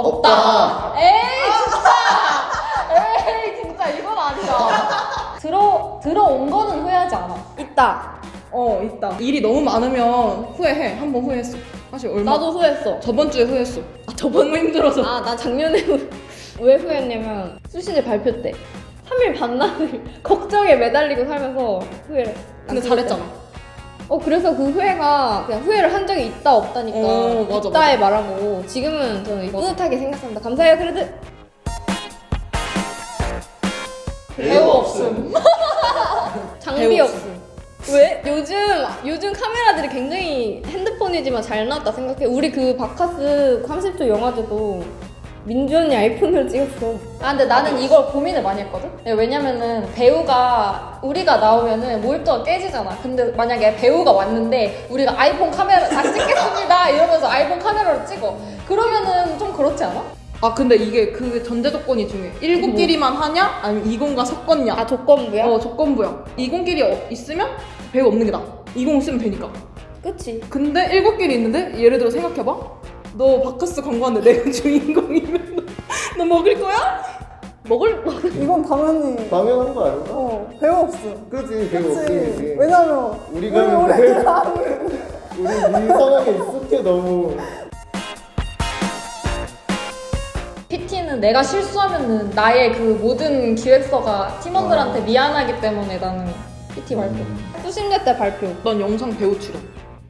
없다. 에이 진짜. 에이 진짜 이건 아니다. 들어 들어온 거는 후회하지 않아. 있다. 어 있다. 일이 너무 많으면 후회해. 한 번 후회했어. 사실 얼마? 나도 후회했어. 저번 주에 후회했어. 아 저번 너무 힘들어서. 아, 나 작년에 후- 왜 후회했냐면 수시제 발표 때 3일 반나절 걱정에 매달리고 살면서 후회를. 근데 잘했잖아. 어 그래서 그 후회가 그냥 후회를 한 적이 있다 없다니까 어, 맞아, 있다에 말한 거고 지금은 저는 이거 뿌듯하게 생각합니다. 감사해요 크레드. 배우 없음. 장비 배우 없음. 왜? 요즘 요즘 카메라들이 굉장히 핸드폰이지만 잘 나왔다 생각해. 우리 그 바카스 30초 영화제도 민주 언니 아이폰으로 찍었어. 아 근데 나는 이걸 고민을 많이 했거든. 네, 왜냐면은 배우가 우리가 나오면은 몰두가 깨지잖아. 근데 만약에 배우가 왔는데 우리가 아이폰 카메라 다 찍겠습니다 이러면서 아이폰 카메라로 찍어. 그러면은 좀 그렇지 않아? 아 근데 이게 그 전제 조건이 중요해. 19끼리만 하냐? 아니면 20과 섞었냐? 아 조건부야? 어 조건부야. 20끼리 어, 있으면 배우 없는 게 나아. 20 쓰면 되니까. 그치. 근데 7끼리 있는데 예를 들어 생각해봐. 너 바카스 광고하는데 내가 주인공이면 너, 너 먹을 거야? 먹을 이건 당연히 당연한 거 아닌가? 어 배우 없음. 그지 배우 그치. 없음이지. 왜냐면 우리가 우리 근데 하면 우리 이 상황에 익숙해 너무. PT는 내가 실수하면은 나의 그 모든 기획서가 팀원들한테 미안하기 때문에 나는 PT 발표. 수심제 때 발표. 난 영상 배우 출연.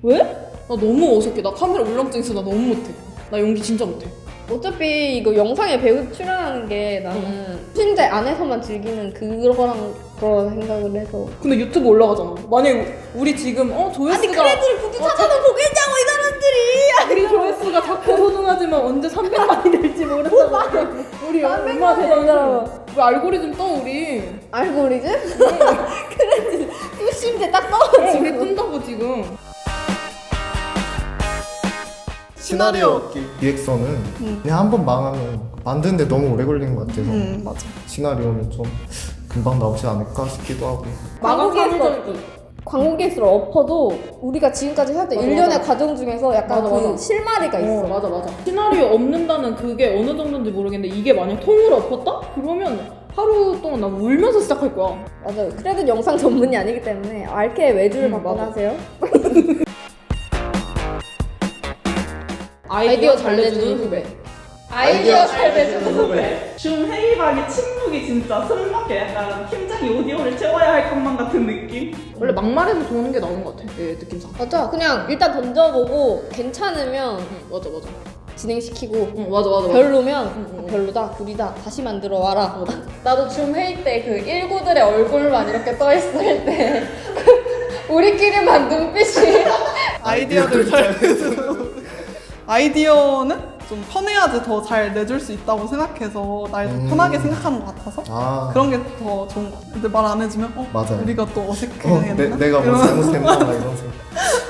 왜? 나 너무 어색해. 나 카메라 울렁증 있어. 나 너무 못해. 나 연기 진짜 못해. 어차피 이거 영상에 배우 출연하는 게 나는 수심제 안에서만 즐기는 그거랑 그런 생각을 해서. 근데 유튜브 올라가잖아. 만약에 우리 지금 어 조회수가 굳이 찾아보겠냐고 이 사람들이. 우리 조회수가 작고 소중하지만 언제 300만이 될지 모른다고. 우리 얼마나 대단하지? 왜 알고리즘 떠 우리? 알고리즘? 그래 수심제 딱 떠가지고. 우리 뜬다고 지금. 시나리오 얻기 기획서는 그냥 한 번 망하면 만드는데 너무 오래 걸리는 것 같아서 음 맞아. 시나리오는 좀 금방 나오지 않을까 싶기도 하고 광고 기획서 광고 기획서를 엎어도 우리가 지금까지 해왔던 맞아, 일련의 맞아. 과정 중에서 약간 맞아, 그 맞아. 실마리가 있어. 어 맞아 맞아. 시나리오 없는다는 그게 어느 정도인지 모르겠는데 이게 만약 통으로 엎었다? 그러면 하루 동안 나 울면서 시작할 거야. 맞아. 크레딧 영상 전문이 아니기 때문에 알케의 외주를 음, 받곤 맞아. 하세요. 아이디어 잘 내주는 후배. 아이디어 잘 내주는 후배. 줌 회의방의 침묵이 진짜 숨막혀 약간 팀장이 오디오를 채워야 할 것만 같은 느낌? 원래 막말해서 도는 게 나은 것 같아. 내 느낌상. 맞아. 그냥 일단 던져보고 괜찮으면 응 맞아 맞아. 진행시키고 응 맞아 맞아. 맞아. 별로면 응, 응. 아, 별로다, 구리다, 다시 만들어 와라. 나도 줌 회의 때 그 일구들의 얼굴만 이렇게 떠 있을 때 그 우리끼리만 눈빛이 아이디어를 잘 아이디어는 좀 편해야지 더 잘 내줄 수 있다고 생각해서 날더 음. 편하게 생각하는 것 같아서 아 그런 게 더 좋은 것 같아. 근데 말 안 해주면 어 맞아요. 우리가 또 어색해 어, 했나? 내, 내가 뭐 잘못했나 막 이런 생각.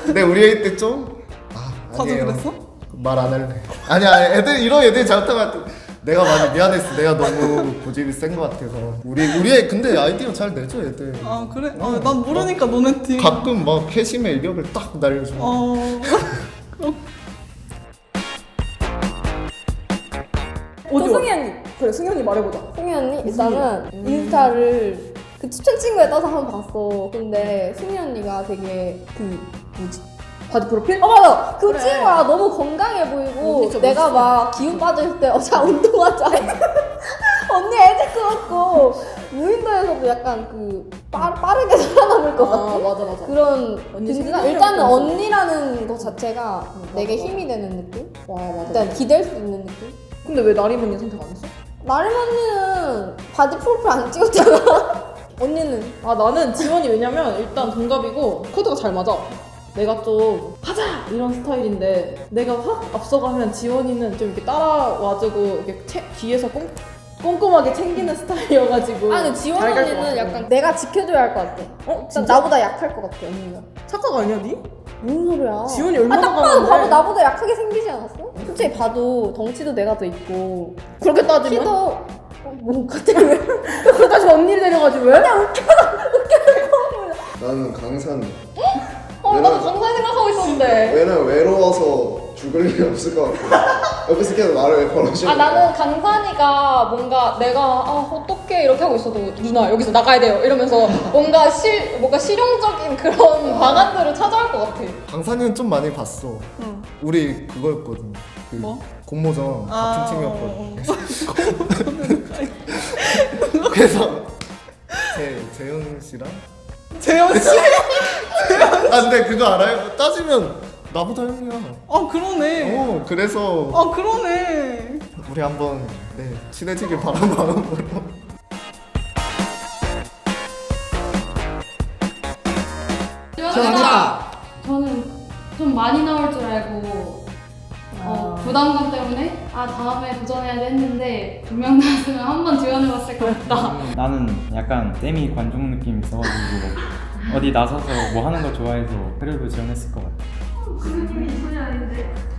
근데 우리 애때좀 아, 자주 아니에요. 그랬어? 말 안 할래. 아니야, 애들 이런 애들 잘못한 것 같아. 내가 많이 미안했어. 내가 너무 고집이 센 것 같아서. 우리 우리 애 근데 아이디어 잘 내줘 애들. 아 그래? 어, 난 모르니까 너네 팀 가끔 막 회심의 일격을 딱 날려줘. 어 그래 언니 말해보자. 승희 언니 일단은 인스타를 그 추천 친구에 떠서 한번 봤어. 근데 승희 언니가 되게 그 뭐지? 바디 프로필? 어 맞아. 그 그래. 친구가 너무 건강해 보이고 어, 진짜 내가 멋있어. 막 기운 빠져 있을 때 어 자 운동하자. 언니 애들 것 같고 무인도에서도 약간 그 빠, 빠르게 살아남을 것 같아. 아 맞아 맞아. 그런 언니 든든한 일단은. 언니라는 것 자체가 내게 맞아. 힘이 되는 느낌? 와 맞아. 일단 기댈 수 있는 느낌? 근데 왜 나리문이 선택 안 했어? 나름 언니는 바디 프로필 안 찍었잖아. 언니는 아 나는 지원이 왜냐면 일단 동갑이고 코드가 잘 맞아. 내가 좀 하자 이런 스타일인데 내가 확 앞서가면 지원이는 좀 이렇게 따라와주고 이렇게 채, 뒤에서 꼼, 꼼꼼하게 챙기는 스타일이어가지고. 아 근데 지원 잘갈것 언니는 같아. 약간 내가 지켜줘야 할 것 같아. 어 진짜 나보다 약할 것 같아 언니가. 착각 아니야 니? 무슨 소리야? 지원이 얼마나 아, 딱 봐도? 봐도 나보다 약하게 생기지 않았어? 솔직히 봐도 덩치도 내가 더 있고 그렇게 따지면? 키도 어, 뭐 갑자기 왜? 그러다 지 언니를 데려가지 왜? 나는 강산. 어 나도 강사 생각하고 있었는데 왜냐면 외로워서 죽을 일이 없을 것 같아. 옆에서 계속 말을 걸어주고 아 나는 강산이가 뭔가 내가 아 어떻게 이렇게 하고 있어도 누나 여기서 나가야 돼요 이러면서 뭔가 실 뭔가 실용적인 그런 방안들을 찾아올 것 같아. 강산이는 좀 많이 봤어 우리 그거였거든 그 뭐? 공모전 같은 아, 팀이었거든 그래서 재, 재현 씨랑 재현 씨. 아 근데 그거 알아요? 따지면 나보다 형이야 아 그러네. 어 그래서 아 그러네. 우리 한번 네, 친해지길 바라는 마음으로 지원했다. 저는 좀 많이 나올 줄 알고 어, 부담감 때문에 아 다음에 도전해야 돼 했는데 두 명 나왔으면 한번 지원해봤을 것 같다. 나는 약간 세미 관종 느낌이 있어가지고 어디 나서서 뭐 하는 거 좋아해서 그래도 지원했을 것 같아.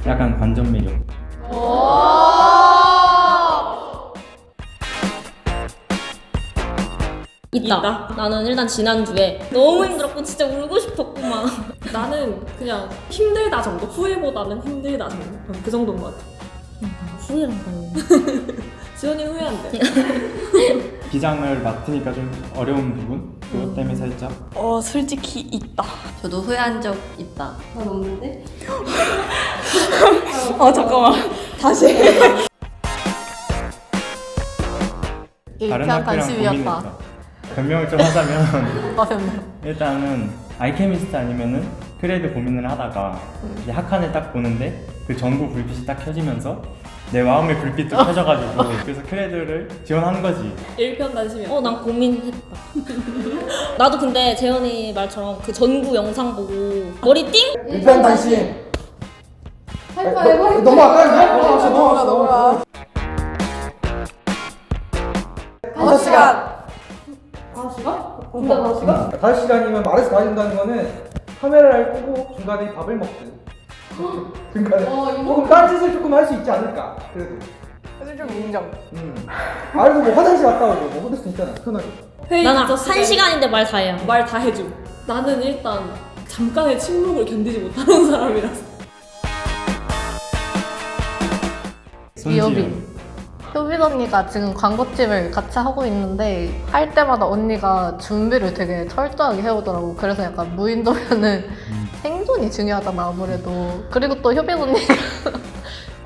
약간 관전 매력. 있다. 나는 일단 지난주에 너무 힘들었고 진짜 울고 싶었구만. 나는 그냥 힘들다 정도. 후회보다는 힘들다 정도. 그 정도인 것 같아. 후회랑 달라. 지원이는 후회 안 돼. 기장을 맡으니까 좀 어려운 부분 그것 때문에 살짝 어 솔직히 있다. 저도 후회한 적 있다. 난 없는데? 아 잠깐만. 다시. 다른 학교랑 고민했다. 변명을 좀 하자면 아. 일단은 아이케미스트 아니면은 크레드 고민을 하다가 이제 학한을 딱 보는데 그 전구 불빛이 딱 켜지면서 내 마음의 불빛도 켜져가지고 그래서 크레드를 지원한 거지. 일편단심이야. 어, 난 고민했다. 나도 근데 재현이 말처럼 그 전구 영상 보고 머리 띵? 일편단심. 하이파이브 하이파이브. 넘어가 넘어가 넘어가. 다섯 시간. 다섯 시간? 진짜 다섯 시간? 5시간이면 말해서 가야 된다는 거는 카메라를 끄고 중간에 밥을 먹든 중간에 어, 이거- 조금 딴짓을 조금 할 수 있지 않을까 그래도 사실 좀 인정. 음. 아 그래도 뭐 화장실 갔다 오고 뭐 그럴 수 있잖아 편하게 회의 나는 한 시간인데 말 다 해야. 말다 해줌. 나는 일단 잠깐의 침묵을 견디지 못하는 사람이라서. 손지연. 효빈 언니가 지금 광고팀을 같이 하고 있는데 할 때마다 언니가 준비를 되게 철저하게 해오더라고. 그래서 약간 무인도면은 생존이 중요하잖아 아무래도. 그리고 또 효빈 언니가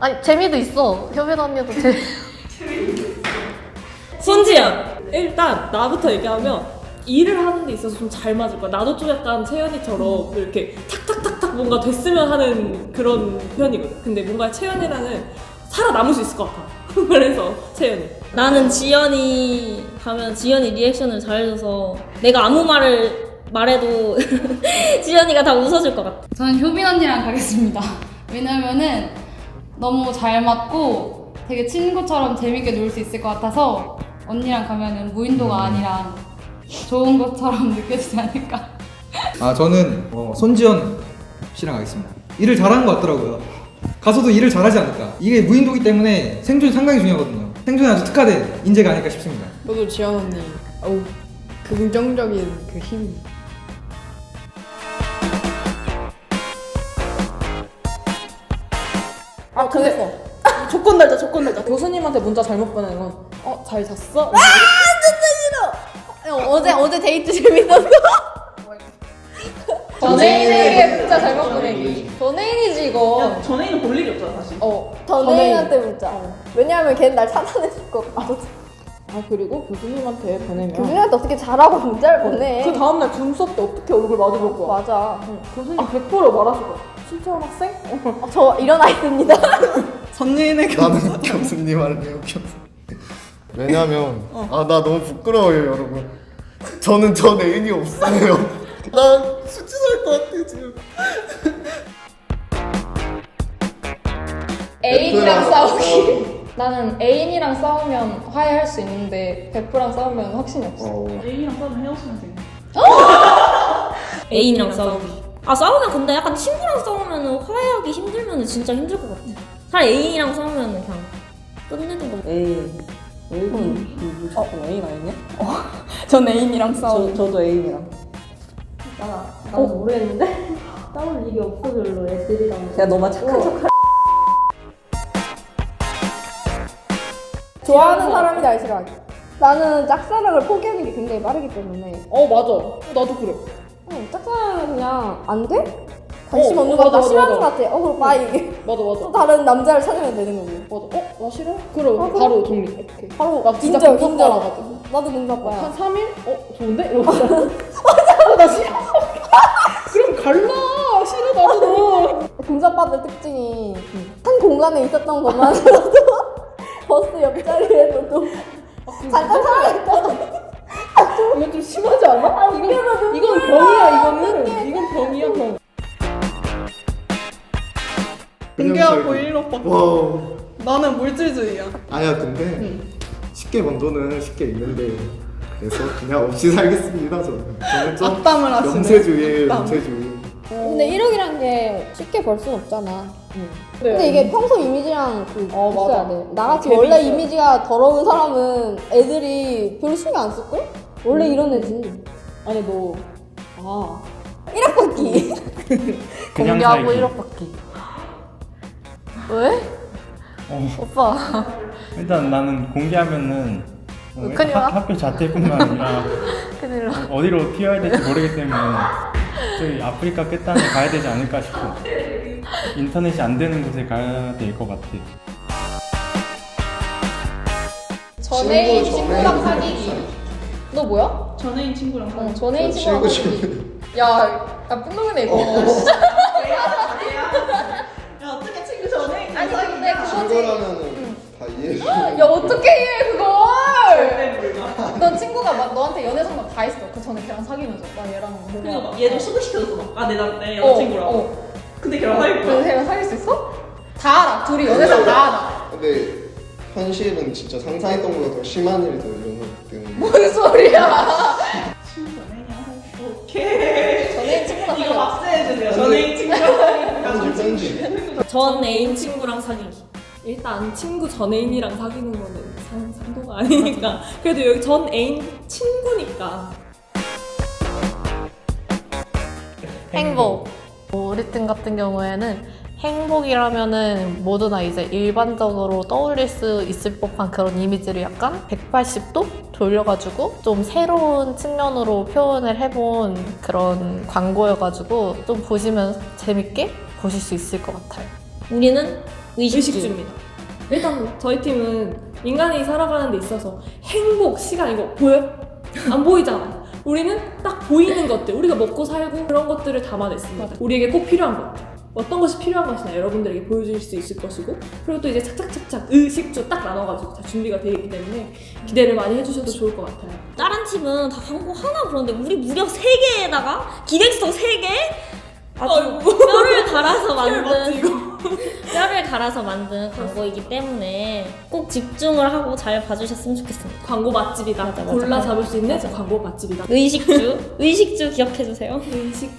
아니 재미도 있어. 효빈 언니도 재. 손지연! 일단 나부터 얘기하면 일을 하는 데 있어서 좀 잘 맞을 거야. 나도 좀 약간 채연이처럼 이렇게 탁탁탁탁 뭔가 됐으면 하는 그런 편이거든. 근데 뭔가 채연이랑은 살아남을 수 있을 것 같아. 그래서 채연이. 나는 지연이 가면 지연이 리액션을 잘해줘서 내가 아무 말을 말해도 지연이가 다 웃어줄 것 같아. 저는 효빈 언니랑 가겠습니다. 왜냐면은 너무 잘 맞고 되게 친구처럼 재밌게 놀 수 있을 것 같아서 언니랑 가면은 무인도가 아니라 좋은 것처럼 느껴지지 않을까. 아 저는 어, 손지연 씨랑 가겠습니다 일을 잘하는 것 같더라고요 가서도 일을 잘하지 않을까 이게 무인도기 때문에 생존이 상당히 중요하거든요 생존에 아주 특화된 인재가 아닐까 싶습니다 저도 지연 언니. 어우 긍정적인 그 힘. 아 근데 조건 달자 조건 달자. 교수님한테 문자 잘못 보내는 건 어 잘 잤어? 어제 어제 데이트 재밌었어. 전애인에게 문자 잘못 보내기. 전애인이지 이거. 야, 전에는 볼 일이 없잖아 사실. 어 전애인한테 문자. 왜냐하면 걔는 날 차단해줄 것 같아. 아 그리고 교수님한테 보내면 교수님한테 어떻게 잘하고 문자를 보내? 그 다음날 줌 수업 때 어떻게 얼굴 마주볼 거야? 맞아. 응, 교수님 100% 말하실 거야. 신채원 학생? 어, 저 일어나 있습니다. 선예인의 경. 나는 교수님 할래요 교수님 왜냐면 아 나 너무 부끄러워요 여러분 저는 전 애인이 없어요 나 수치할 것 같아 지금 애인이랑 싸우기. 나는 애인이랑 싸우면 화해할 수 있는데 베프랑 싸우면 확신이 없어. 애인이랑 싸우면 헤어지면 돼. 애인이랑 싸우기. 아 싸우면 근데 약간 친구랑 싸우면 화해하기 힘들면 진짜 힘들 것 같아. 차라리 애인이랑 싸우면 그냥 끝내는 거. 에이. 애인 무조건 애인 아니냐? 전 애인이랑 싸우. 저, 저도 애인이랑. 나, 난 모르겠는데? 싸울 일이 없어 별로 애들이랑. 야 너만 착한 척 좋아하는 사람이 날 싫어하기. 나는 짝사랑을 포기하는 게 굉장히 빠르기 때문에. 어 맞아. 나도 그래. 응, 짝사랑은 그냥 안 돼? 관심 어, 없는 어, 거 같아. 맞아, 싫어하는 거 맞아. 같아. 어, 그럼 나 이게. 맞아 맞아. 또 다른 남자를 찾으면 되는 거고. 맞아. 어? 나 싫어? 그럼 아? 바로 독립. 오케이. 바로 나 진짜 인정, 공감 인정. 받아가지고. 나도 공사빠야. 한 3일? 어? 좋은데? 이러면서 맞아! 나 싫어! 그럼 갈라! 싫어 나도 공사빠들 특징이 한 공간에 있었던 것만으로도 버스 옆자리에서도 잠깐 살아있다가 이건 좀 심하지 않아? 이건, 이건 병이야 이거는 이건 병이야 병 공개하고 일로빠. 와 나는 물질주의야. 아니야 근데 쉽게 먼저는 쉽게 있는데 그래서 그냥 없이 살겠습니다 저는 저는 좀 악담을 하시네. 영세주의 악담. 영세주의 근데 1억이란 게 쉽게 벌 순 없잖아. 네. 근데 이게 평소 이미지랑 그 어, 있어야 맞아. 돼. 나같이 원래 이미지가 더러운 사람은 애들이 별로 신경 안 쓸걸? 원래 이런 애지. 아니 너 아. 1억 받기. 그냥 공개하고 살기. 1억 받기. 왜? 어, 오빠. 일단 나는 공개하면은 어, 큰일 나. 학, 학교 자퇴뿐만 아니라 큰일 나. 어디로 튀어야 될지 모르기 때문에 저희 아프리카 끝단에 가야 되지 않을까 싶어. 인터넷이 안 되는 곳에 가야 될 것 같아. 친구, 친구랑 사귀기. 너 뭐야? 전애인 친구랑 어, 전애인 친구랑 친구 사귀기. 친구 야, 야 뿔렁이네 이거. 야 어떻게 친구 전애인 아니 근데 그거지. 친구라면은 다 이해해 야 어떻게 이해 그걸? 절대 몰라 넌 친구가 막 너한테 연애 상담 다 했어. 그 전에 걔랑 사귀면서 나 얘랑 그리고 뭐가. 막 얘도 소개시켜줬어 막아내 내 어, 여자친구라고 어. 근데 걔랑 사귈 그래서 거야 걔랑 사귈 수 있어? 다 알아. 둘이 연애 상담 다 알아. 근데 현실은 진짜 상상했던 것보다 더 심한 일이 더 일어나기 때문에 뭔 소리야? 친구 전애인 오케이 전애인 친구랑 이거 사귀어. 박제해주세요 전애인 친구랑 편집 편집 전 애인 친구랑 사귀기. 일단 친구 전 애인이랑 사귀는 거는 상, 상도가 아니니까. 그래도 여기 전 애인 친구니까. 행복. 뭐 우리 팀 같은 경우에는 행복이라면은 모두나 이제 일반적으로 떠올릴 수 있을 법한 그런 이미지를 약간 180도 돌려가지고 좀 새로운 측면으로 표현을 해본 그런 광고여가지고 좀 보시면 재밌게 보실 수 있을 것 같아요. 우리는 의식주. 의식주입니다. 일단 저희 팀은 인간이 살아가는 데 있어서 행복, 시간 이거 보여? 안 보이잖아. 우리는 딱 보이는 것들, 우리가 먹고 살고 그런 것들을 담아냈습니다. 우리에게 꼭 필요한 것. 어떤 것이 필요한 것이나 여러분들에게 보여줄 수 있을 것이고 그리고 또 이제 착착착착 의식주 딱 나눠가지고 다 준비가 되어 있기 때문에 기대를 많이 해주셔도 좋을 것 같아요. 다른 팀은 다 광고 하나 그런데 우리 무려 세 개에다가 기획서 세 개? 아주 뼈를 갈아서 만든 뼈를 갈아서 만든 광고이기 때문에 꼭 집중을 하고 잘 봐주셨으면 좋겠습니다. 광고 맛집이다. 맞아, 맞아. 골라 잡을 수 있는. 광고 맛집이다. 의식주, 의식주 기억해주세요. 의식.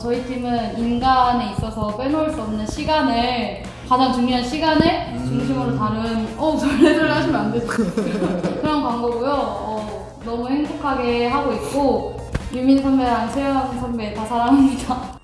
저희 팀은 인간에 있어서 빼놓을 수 없는 시간을 가장 중요한 시간을 중심으로 다룬 어 절레절레 하시면 안 되죠 그런 광고고요 어, 너무 행복하게 하고 있고 유민 선배랑 채연 선배 다 사랑합니다